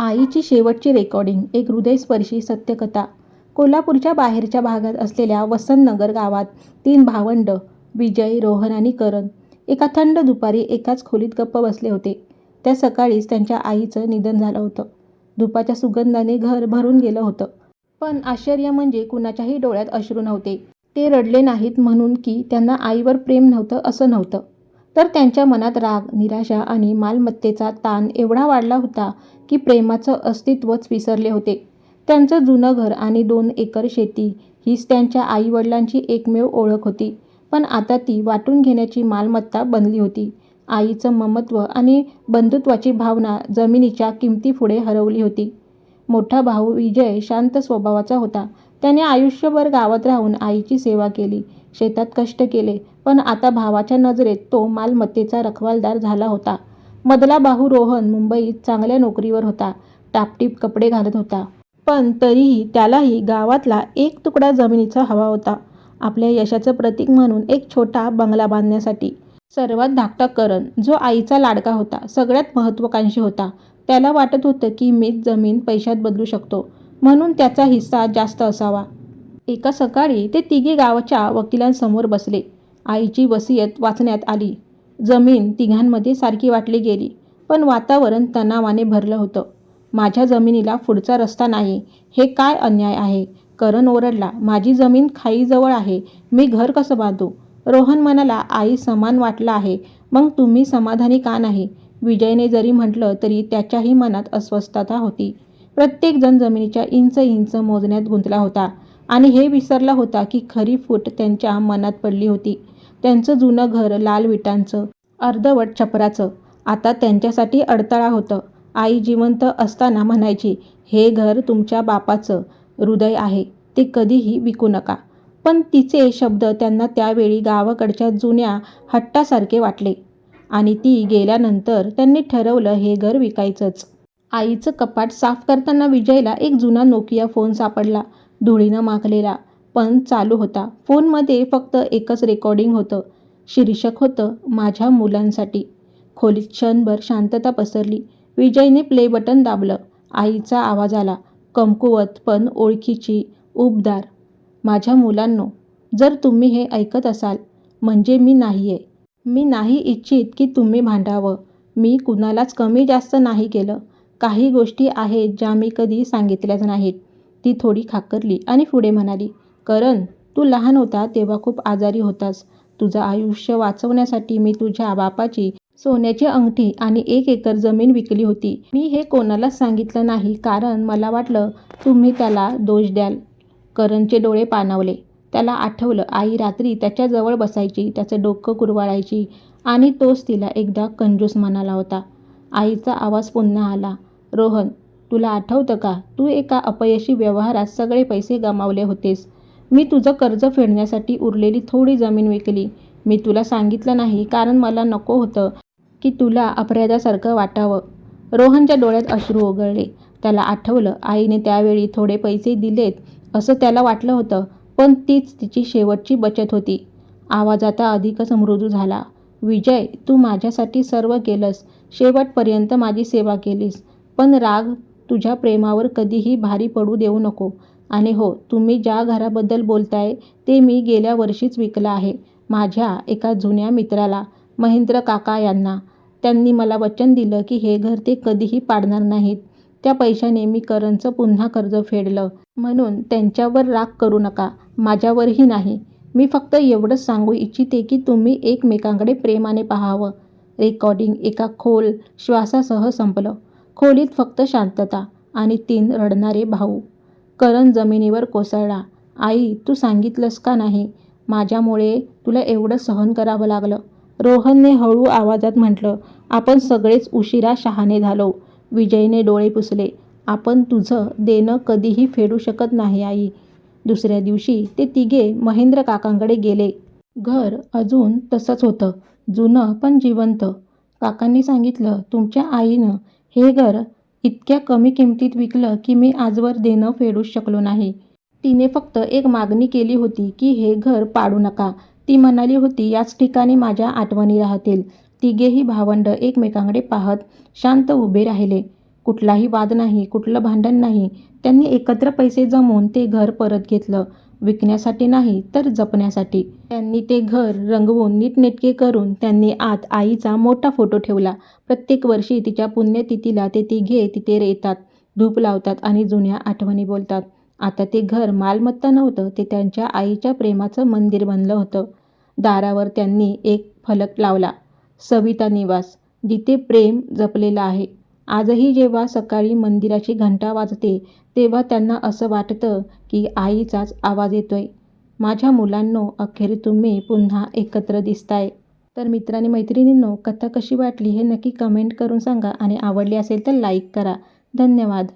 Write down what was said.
आईची शेवटची रेकॉर्डिंग एक हृदयस्पर्शी सत्यकथा. कोल्हापूरच्या बाहेरच्या भागात असलेल्या वसंतनगर गावात तीन भावंडं विजय रोहन आणि करण एका थंड दुपारी एकाच खोलीत गप्प बसले होते. त्या सकाळीच त्यांच्या आईचं निधन झालं होतं. धुपाच्या सुगंधाने घर भरून गेलं होतं. पण आश्चर्य म्हणजे कुणाच्याही डोळ्यात अश्रू नव्हते. ते रडले नाहीत म्हणून की त्यांना आईवर प्रेम नव्हतं असं नव्हतं. तर त्यांच्या मनात राग निराशा आणि मालमत्तेचा ताण एवढा वाढला होता की प्रेमाचं अस्तित्वच विसरले होते. त्यांचं जुनं घर आणि दोन एकर शेती हीच त्यांच्या आईवडिलांची एकमेव ओळख होती. पण आता ती वाटून घेण्याची मालमत्ता बनली होती. आईचं ममत्व आणि बंधुत्वाची भावना जमिनीच्या किमतीपुढे हरवली होती. मोठा भाऊ विजय शांत स्वभावाचा होता. त्याने आयुष्यभर गावात राहून आईची सेवा केली. शेतात कष्ट केले. पण आता भावाच्या नजरेत तो मालमत्तेचा रखवालदार झाला होता. मधला भाऊ रोहन मुंबईत चांगल्या नोकरीवर होता. टापटीप कपडे घालत होता. पण तरीही त्यालाही गावातला एक तुकडा जमिनीचा हवा होता. आपल्या यशाचं प्रतीक म्हणून एक छोटा बंगला बांधण्यासाठी. सर्वात धाकटा करण जो आईचा लाडका होता सगळ्यात महत्त्वाकांक्षी होता. त्याला वाटत होतं की मीच जमीन पैशात बदलू शकतो. म्हणून त्याचा हिस्सा जास्त असावा. एका सकाळी ते तिघे गावाच्या वकिलांसमोर बसले. आईची वसियत वाचण्यात आली. जमीन तिघांमध्ये सारखी वाटली गेली पण वातावरण तणावाने भरलं होतं. माझ्या जमिनीला पुढचा रस्ता नाही. हे काय अन्याय आहे? करण ओरडला माझी जमीन खाईजवळ आहे. मी घर कसं बांधू? रोहन म्हणाला आई समान वाटला आहे. मग तुम्ही समाधानी का नाही? विजयने जरी म्हटलं तरी त्याच्याही मनात अस्वस्थता होती. प्रत्येकजण जमिनीच्या इंच इंच मोजण्यात गुंतला होता. आणि हे विसरला होता की खरी फूट त्यांच्या मनात पडली होती. त्यांचं जुनं घर लाल विटांचं अर्धवट छपराचं. आता त्यांच्यासाठी अडथळा होतं. आई जिवंत असताना म्हणायची हे घर तुमच्या बापाचं हृदय आहे. ते कधीही विकू नका. पण तिचे शब्द त्यांना त्यावेळी गावाकडच्या जुन्या हट्टासारखे वाटले. आणि ती गेल्यानंतर त्यांनी ठरवलं हे घर विकायचंच. आईचं कपाट साफ करताना विजयला एक जुना नोकिया फोन सापडला. धुळीनं माखलेला. पण चालू होता. फोनमध्ये फक्त एकच रेकॉर्डिंग होतं. शीर्षक होतं माझ्या मुलांसाठी. खोलीत क्षणभर शांतता पसरली. विजयने प्ले बटन दाबलं. आईचा आवाज आला. कमकुवत पण ओळखीची उबदार. माझ्या मुलांनो जर तुम्ही हे ऐकत असाल म्हणजे मी नाही आहे मी नाही इच्छित की तुम्ही भांडावं. मी कुणालाच कमी जास्त नाही केलं. काही गोष्टी आहेत ज्या मी कधी सांगितल्याच नाहीत. ती थोडी खाकरली आणि पुढे म्हणाली करण तू लहान होता तेव्हा खूप आजारी होतास. तुझं आयुष्य वाचवण्यासाठी मी तुझ्या बापाची सोन्याची अंगठी आणि एक एकर जमीन विकली होती. मी हे कोणालाच सांगितलं नाही कारण मला वाटलं तुम्ही त्याला दोष द्याल. करणचे डोळे पाणावले. त्याला आठवलं आई रात्री त्याच्याजवळ बसायची त्याचं डोकं कुरवाळायची आणि तोच तिला एकदा कंजूस म्हणाला होता. आईचा आवाज पुन्हा आला रोहन तुला आठवतं का? तू एका अपयशी व्यवहारात सगळे पैसे गमावले होतेस. मी तुझं कर्ज फेडण्यासाठी उरलेली थोडी जमीन विकली. मी तुला सांगितलं नाही कारण मला नको होतं की तुला अपराधासारखं वाटावं. रोहनच्या डोळ्यात अश्रू ओघळले. त्याला आठवलं आईने त्यावेळी थोडे पैसे दिलेत असं त्याला वाटलं होतं पण तीच तिची शेवटची बचत होती. आवाज आता अधिकच मृदू झाला. विजय तू माझ्यासाठी सर्व केलंस. शेवटपर्यंत माझी सेवा केलीस. पण राग तुझ्या प्रेमावर कधीही भारी पडू देऊ नको. आणि हो तुम्ही ज्या घराबद्दल बोलताय ते मी गेल्या वर्षीच विकलं आहे माझ्या एका जुन्या मित्राला महेंद्र काका यांना. त्यांनी मला वचन दिलं की हे घर ते कधीही पाडणार नाहीत. त्या पैशाने मी करणचं पुन्हा कर्ज फेडलं. म्हणून त्यांच्यावर राग करू नका माझ्यावरही नाही. मी फक्त एवढंच सांगू इच्छिते की तुम्ही एकमेकांकडे प्रेमाने पाहावं. रेकॉर्डिंग एका खोल श्वासासह संपलं. खोलीत फक्त शांतता आणि तीन रडणारे भाऊ. करण जमिनीवर कोसळला. आई तू सांगितलंस का नाही? माझ्यामुळे तुला एवढं सहन करावं लागलं. रोहनने हळू आवाजात म्हटलं आपण सगळेच उशिरा शहाणे झालो. विजयने डोळे पुसले. आपण तुझं देणं कधीही फेडू शकत नाही आई. दुसऱ्या दिवशी ते तिघे महेंद्र काकांकडे गेले. घर अजून तसंच होतं. जुनं पण जिवंत. काकांनी सांगितलं तुमच्या आईनं हे घर इतक्या कमी किमतीत विकलं की मी आजवर देणं फेडूच शकलो नाही. तिने फक्त एक मागणी केली होती की हे घर पाडू नका. ती म्हणाली होती याच ठिकाणी माझ्या आठवणी राहतील. तिघेही भावंड एकमेकांकडे पाहत शांत उभे राहिले. कुठलाही वाद नाही कुठलं भांडण नाही. त्यांनी एकत्र पैसे जमवून ते घर परत घेतलं. विकण्यासाठी नाही तर जपण्यासाठी. त्यांनी ते घर रंगवून नीटनेटके करून त्यांनी आत आईचा मोठा फोटो ठेवला. प्रत्येक वर्षी तिच्या पुण्यतिथीला ते तिघे तिथे येतात धूप लावतात आणि जुन्या आठवणी बोलतात. आता ते घर मालमत्ता नव्हतं ते त्यांच्या आईच्या प्रेमाचं मंदिर बनलं होतं. दारावर त्यांनी एक फलक लावला सविता निवास जिथे प्रेम जपलेलं आहे. आजही जेव्हा सकाळी मंदिराची घंटा वाजते तेव्हा त्यांना असं वाटतं की आईचाच आवाज येतोय. माझ्या मुलांनो अखेर तुम्ही पुन्हा एकत्र दिसताय. तर मित्रांनी मैत्रिणींनो कथा कशी वाटली हे नक्की कमेंट करून सांगा आणि आवडली असेल तर लाईक करा. धन्यवाद.